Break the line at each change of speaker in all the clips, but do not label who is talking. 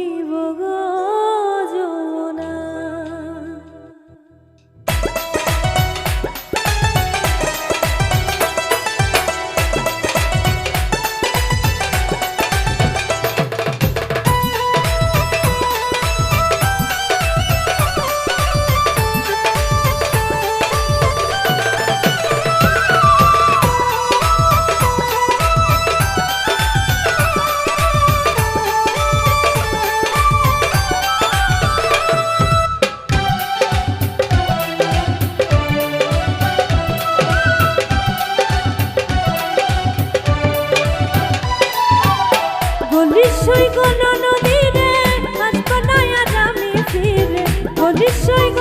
I will go. disse.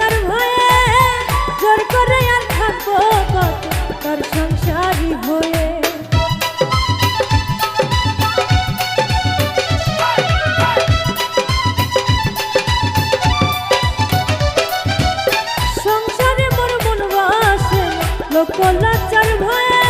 বাঁচার ভয়ে জোর করে আর থাকব কত? তোর সংসারী হয়ে। সংসারে মোর মন বাসে, লোক লাচার ভয়ে